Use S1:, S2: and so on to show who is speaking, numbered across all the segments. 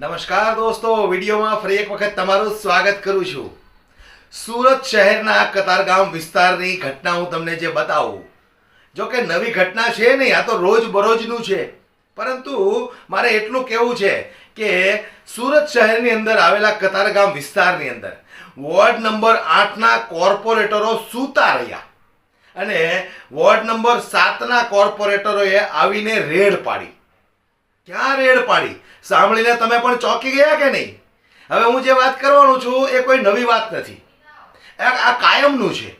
S1: નમસ્કાર દોસ્તો, વિડીયોમાં ફરી એક વખત તમારું સ્વાગત કરું છું. સુરત શહેરના કતારગામ વિસ્તારની ઘટના હું તમને જે બતાવું. જો કે નવી ઘટના છે નહીં, આ તો રોજ બરોજનું છે. પરંતુ મારે એટલું કહેવું છે કે સુરત શહેરની અંદર આવેલા કતારગામ વિસ્તારની અંદર વોર્ડ નંબર આઠના કોર્પોરેટરો સૂતા રહ્યા. અને વોર્ડ નંબર સાતના કોર્પોરેટરોએ આવીને રેડ પાડી. ક્યાં રેડ પાડી સાંભળીને તમે પણ ચોંકી ગયા કે નહીં? હવે હું જે વાત કરવાનું છું એ કોઈ નવી વાત નથી. આ કાયમનું છે.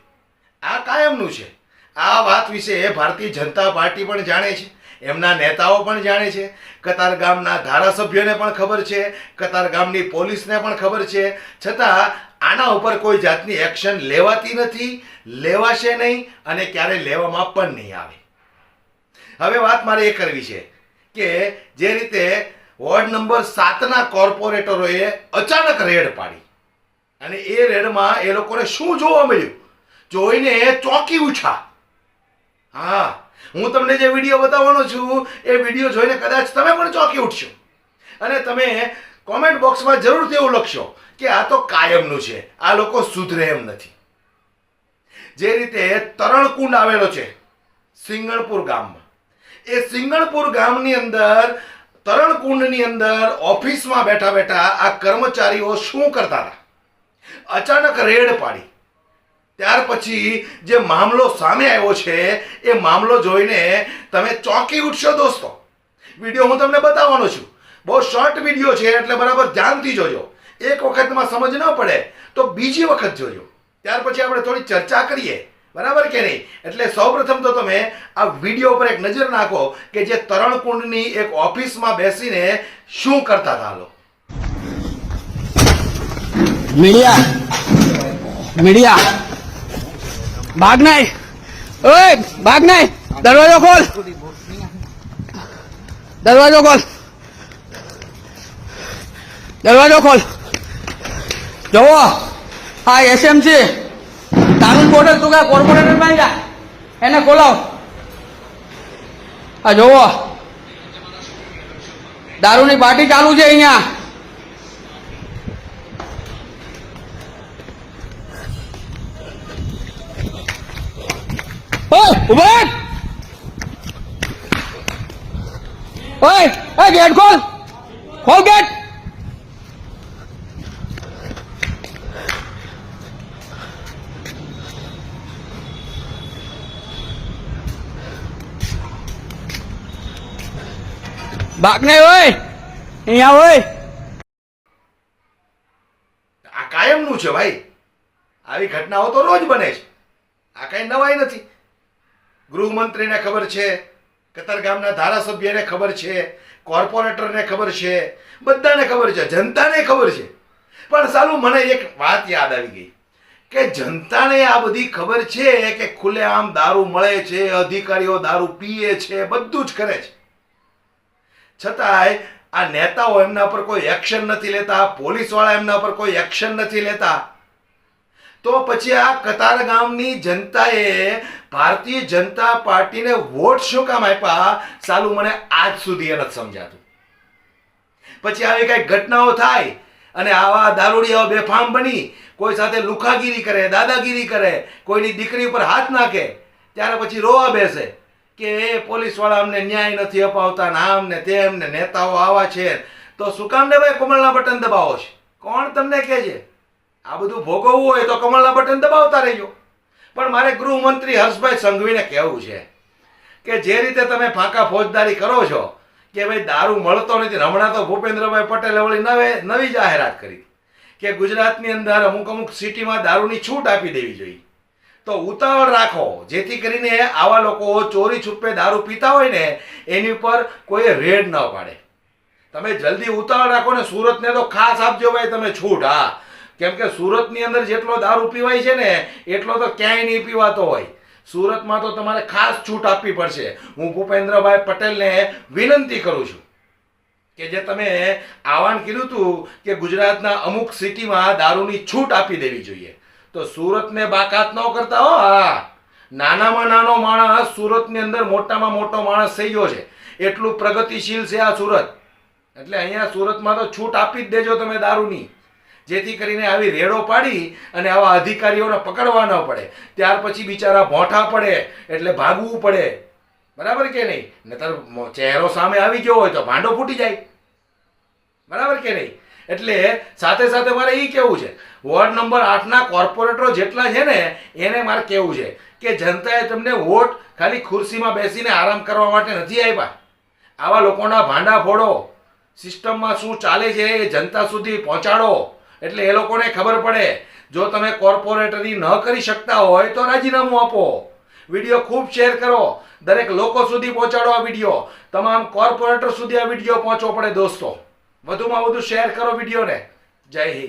S1: આ કાયમનું છે. આ વાત વિશે ભારતીય જનતા પાર્ટી પણ જાણે છે. એમના નેતાઓ પણ જાણે છે. કતાર ગામના ધારાસભ્યોને પણ ખબર છે. કતાર ગામની પોલીસને પણ ખબર છે. છતાં આના ઉપર કોઈ જાતની એક્શન લેવાતી નથી, લેવાશે નહીં અને ક્યારે લેવામાં પણ નહીં આવે. હવે વાત મારે એ કરવી છે. કે જે રીતે વોર્ડ નંબર સાતના કોર્પોરેટરોએ અચાનક રેડ પાડી. અને એ રેડમાં એ લોકોને શું જોવા મળ્યું? જોઈને ચોંકી ઉઠ્યા. હા, હું તમને જે વીડિયો બતાવવાનો છું, એ વીડિયો જોઈને કદાચ તમે પણ ચોંકી ઉઠશો. અને તમે કોમેન્ટ બોક્સમાં જરૂરથી એવું લખશો કે આ તો કાયમનું છે, આ લોકો સુધરે એમ નથી. જે રીતે તરણકુંડ આવેલો છે, સિંગણપુર ગામમાં. એ સિંગણપુર ગામની અંદર, તરણકુંડની અંદર ઓફિસમાં બેઠા બેઠા આ કર્મચારીઓ શું કરતા હતા? અચાનક રેડ પાડી. ત્યાર પછી જે મામલો સામે આવ્યો છે, એ મામલો જોઈને તમે ચોંકી ઉઠશો દોસ્તો. વીડિયો હું તમને બતાવવાનો છું. બહુ શોર્ટ વીડિયો છે, એટલે બરાબર ધ્યાનથી જોજો. એક વખતમાં સમજ ન પડે, તો બીજી વખત જોજો. ત્યાર પછી આપણે થોડી ચર્ચા કરીએ. બરાબર કે નહીં? એટલે સૌપ્રથમ તો તમે આ વીડિયો પર એક નજર નાખો કે જે તરણકુંડની એક ઓફિસમાં બેસીને શું કરતા હતા લો
S2: મીડિયા મીડિયા. ભાગ નહીં ઓય ભાગ નહીં દરવાજો ખોલ. દરવાજો ખોલ. દરવાજો ખોલ. જોવો આ એસએમસી. તારું બોટલ તું કા કોર્પોરેટરમાં જા. એને ખોલાવ આ જોવો. દારૂની પાર્ટી ચાલુ છે અહીંયા. ઓય ગેટ ખોલ. ખોલ ગેટ. નહીં ઓય, અહીંયા ઓય.
S1: આ કાયમનું છે ભાઈ. આવી ઘટનાઓ તો રોજ બને છે. આ કઈ નવાઈ નથી. ગૃહમંત્રીને ખબર છે કતારગામના ધારાસભ્યને ખબર છે, કોર્પોરેટરને ખબર છે, બધાને ખબર છે, જનતાને ખબર છે. પણ સાલું મને એક વાત યાદ આવી ગઈ કે જનતાને આ બધી ખબર છે કે ખુલ્લેઆમ દારૂ મળે છે, અધિકારીઓ દારૂ પીએ છે, બધું જ કરે છે. છતાંય આ નેતાઓ એમના પર કોઈ એક્શન નથી લેતા, પોલીસવાળા એમના પર કોઈ એક્શન નથી લેતા. તો પછી આ કતાર ગામની જનતાએ ભારતીય જનતા પાર્ટીને વોટ શું કામ આપ્યા? સાલું મને આજ સુધી એ નથી સમજાતું. પછી આવી કઈ ઘટનાઓ થાય અને આવા દારૂડિયાઓ બેફામ બની, કોઈ સાથે લુખાગીરી કરે, દાદાગીરી કરે, કોઈની દીકરી ઉપર હાથ નાખે, ત્યારે પછી રોવા બેસે. કે એ પોલીસવાળા અમને ન્યાય નથી અપાવતા ને આમ ને તેમ ને નેતાઓ આવા છે. તો શું કામ ને ભાઈ કમળના બટન દબાવો છે? કોણ તમને કહે છે? આ બધું ભોગવવું હોય તો કમળના બટન દબાવતા રહેજો. પણ મારે ગૃહમંત્રી હર્ષભાઈ સંઘવીને કહેવું છે કે જે રીતે તમે ફાંકા ફોજદારી કરો છો કે ભાઈ દારૂ મળતો નથી હમણાં તો ભૂપેન્દ્રભાઈ પટેલે વળી નવે નવી જાહેરાત કરી. કે ગુજરાતની અંદર અમુક અમુક સિટીમાં દારૂની છૂટ આપી દેવી જોઈએ. તો ઉતાવળ રાખો. જેથી કરીને આવા લોકો ચોરી, છુપે, દારૂ પીતા હોય ને, એની ઉપર કોઈ રેડ ન પાડે. તમે જલ્દી ઉતાવળ રાખો ને, સુરતને તો ખાસ આપજો ભાઈ, તમે છૂટ, હા. કેમ કે સુરતની અંદર જેટલો દારૂ પીવાય છે ને, એટલો તો ક્યાંય નહીં પીવાતો હોય. સુરતમાં તો તમારે ખાસ છૂટ આપવી પડશે. હું ભૂપેન્દ્રભાઈ પટેલને વિનંતી કરું છું કે જે તમે આહવાન કીધું હતું કે ગુજરાતના અમુક સિટીમાં દારૂની છૂટ આપી દેવી જોઈએ. તો સુરતને બાકાત ન કરતા હો, હા. નાનામાં નાનો માણસ સુરતની અંદર મોટામાં મોટો માણસ થઈ ગયો છે. એટલું પ્રગતિશીલ છે આ સુરત. એટલે અહીંયા સુરતમાં તો છૂટ આપી જ દેજો તમે દારૂની. જેથી કરીને આવી રેડો પાડી અને આવા અધિકારીઓને પકડવા ન પડે. ત્યાર પછી બિચારા ભોંઠા પડે, એટલે ભાગવું પડે. બરાબર કે નહીં? નતર ચહેરો સામે આવી ગયો હોય તો ભાંડો ફૂટી જાય. બરાબર કે નહીં? એટલે સાથે સાથે મારે એ કહેવું છે? વોર્ડ નંબર આઠના કોર્પોરેટરો જેટલા છે ને, એને મારે કહેવું છે કે જનતાએ તમને વોટ ખાલી ખુરશીમાં બેસીને આરામ કરવા માટે નથી આપ્યા આવા લોકોના ભાંડા ફોડો. સિસ્ટમમાં શું ચાલે છે એ જનતા સુધી પહોંચાડો. એટલે એ લોકોને ખબર પડે. જો તમે કોર્પોરેટરી ન કરી શકતા હોય તો રાજીનામું આપો. વીડિયો ખૂબ શેર કરો. દરેક લોકો સુધી પહોંચાડો આ વીડિયો. તમામ કોર્પોરેટર સુધી આ વીડિયો પહોંચવો પડે, દોસ્તો. વધુમાં વધુ શેર કરો વિડીયોને. જય હિન્દ.